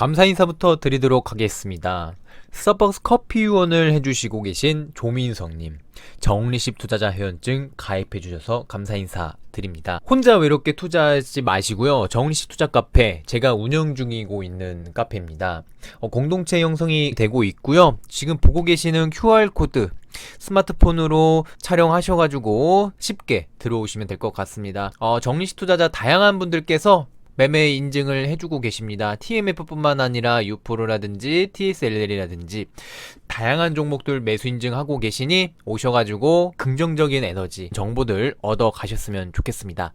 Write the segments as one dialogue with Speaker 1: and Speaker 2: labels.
Speaker 1: 감사 인사부터 드리도록 하겠습니다. 스타벅스 커피 후원을 해주시고 계신 조민성님, 정리십 투자자 회원증 가입해주셔서 감사 인사 드립니다. 혼자 외롭게 투자하지 마시고요. 정리십 투자 카페, 제가 운영 중이고 있는 카페입니다. 어, 공동체 형성이 되고 있고요. 지금 보고 계시는 QR코드, 스마트폰으로 촬영하셔가지고 쉽게 들어오시면 될 것 같습니다. 어, 정리식 투자자 다양한 분들께서 매매 인증을 해주고 계십니다. TMF뿐만 아니라 유프로라든지 TSLL이라든지 다양한 종목들 매수 인증하고 계시니 오셔가지고 긍정적인 에너지 정보들 얻어 가셨으면 좋겠습니다.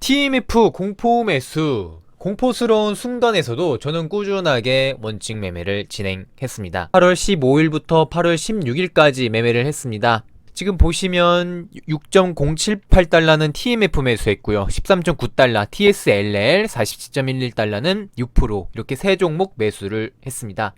Speaker 1: TMF 공포 매수 공포스러운 순간에서도 저는 꾸준하게 원칙 매매를 진행했습니다. 8월 15일부터 8월 16일까지 매매를 했습니다. 지금 보시면 6.078달러는 TMF 매수했고요. 13.9달러 TSLL 47.11달러는 6% 이렇게 세 종목 매수를 했습니다.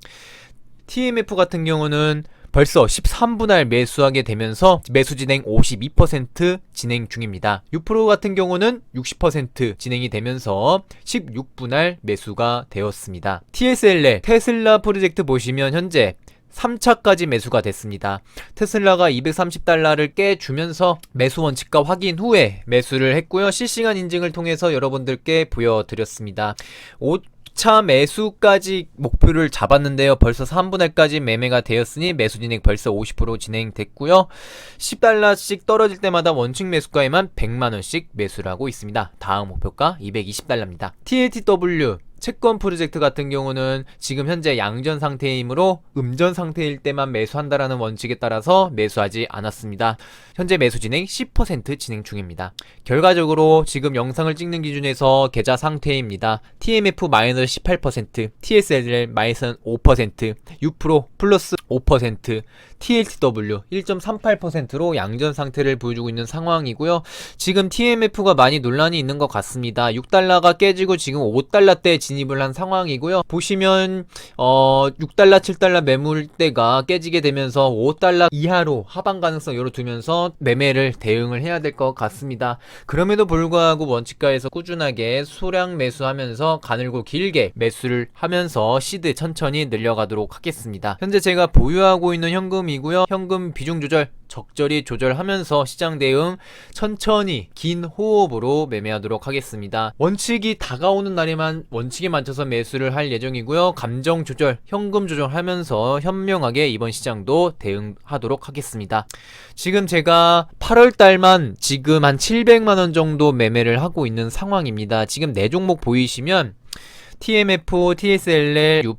Speaker 1: TMF 같은 경우는 벌써 13분할 매수하게 되면서 매수 진행 52% 진행 중입니다. 6% 같은 경우는 60% 진행이 되면서 16분할 매수가 되었습니다. TSLL 테슬라 프로젝트 보시면 현재 3차까지 매수가 됐습니다. 테슬라가 230달러를 깨주면서 매수 원칙과 확인 후에 매수를 했고요. 실시간 인증을 통해서 여러분들께 보여드렸습니다. 5차 매수까지 목표를 잡았는데요. 벌써 3분할까지 매매가 되었으니 매수 진행 벌써 50% 진행됐고요. 10달러씩 떨어질 때마다 원칙 매수가에만 100만원씩 매수를 하고 있습니다. 다음 목표가 220달러입니다. TLTW 채권 프로젝트 같은 경우는 지금 현재 양전 상태이므로 음전 상태일 때만 매수한다라는 원칙에 따라서 매수하지 않았습니다. 현재 매수 진행 10% 진행 중입니다. 결과적으로 지금 영상을 찍는 기준에서 계좌 상태입니다. TMF 마이너스 18%, TSL 마이너스 5%, U 플러스 5%, TLTW 1.38%로 양전 상태를 보여주고 있는 상황이고요. 지금 TMF가 많이 논란이 있는 것 같습니다. 6달러가 깨지고 지금 5달러대 진입을 한 상황이고요. 보시면 어 6달러, 7달러 매물대가 깨지게 되면서 5달러 이하로 하방 가능성 열어두면서 매매를 대응을 해야 될 것 같습니다. 그럼에도 불구하고 원칙가에서 꾸준하게 소량 매수하면서 가늘고 길게 매수를 하면서 시드 천천히 늘려가도록 하겠습니다. 현재 제가 보유하고 있는 현금이고요. 현금 비중 조절 적절히 조절하면서 시장 대응 천천히 긴 호흡으로 매매하도록 하겠습니다. 원칙이 다가오는 날에만 원칙에 맞춰서 매수를 할 예정이고요. 감정 조절, 현금 조절하면서 현명하게 이번 시장도 대응하도록 하겠습니다. 지금 제가 8월 달만 지금 한 700만 원 정도 매매를 하고 있는 상황입니다. 지금 네 종목 보이시면 TMF, TSLL, U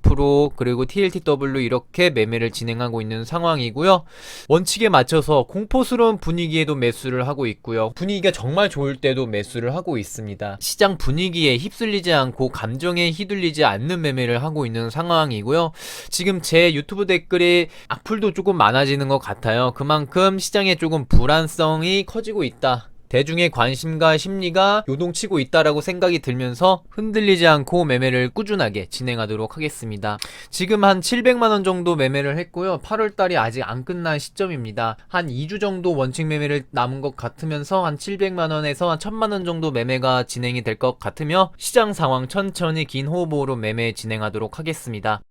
Speaker 1: 그리고 TLTW 이렇게 매매를 진행하고 있는 상황이고요. 원칙에 맞춰서 공포스러운 분위기에도 매수를 하고 있고요. 분위기가 정말 좋을 때도 매수를 하고 있습니다. 시장 분위기에 휩쓸리지 않고 감정에 휘둘리지 않는 매매를 하고 있는 상황이고요. 지금 제 유튜브 댓글에 악플도 조금 많아지는 것 같아요. 그만큼 시장에 조금 불안성이 커지고 있다. 대중의 관심과 심리가 요동치고 있다라고 생각이 들면서 흔들리지 않고 매매를 꾸준하게 진행하도록 하겠습니다. 지금 한 700만원 정도 매매를 했고요. 8월달이 아직 안 끝난 시점입니다. 한 2주 정도 원칙 매매를 남은 것 같으면서 한 700만원에서 한 1000만원 정도 매매가 진행이 될 것 같으며 시장 상황 천천히 긴 호흡으로 매매 진행하도록 하겠습니다.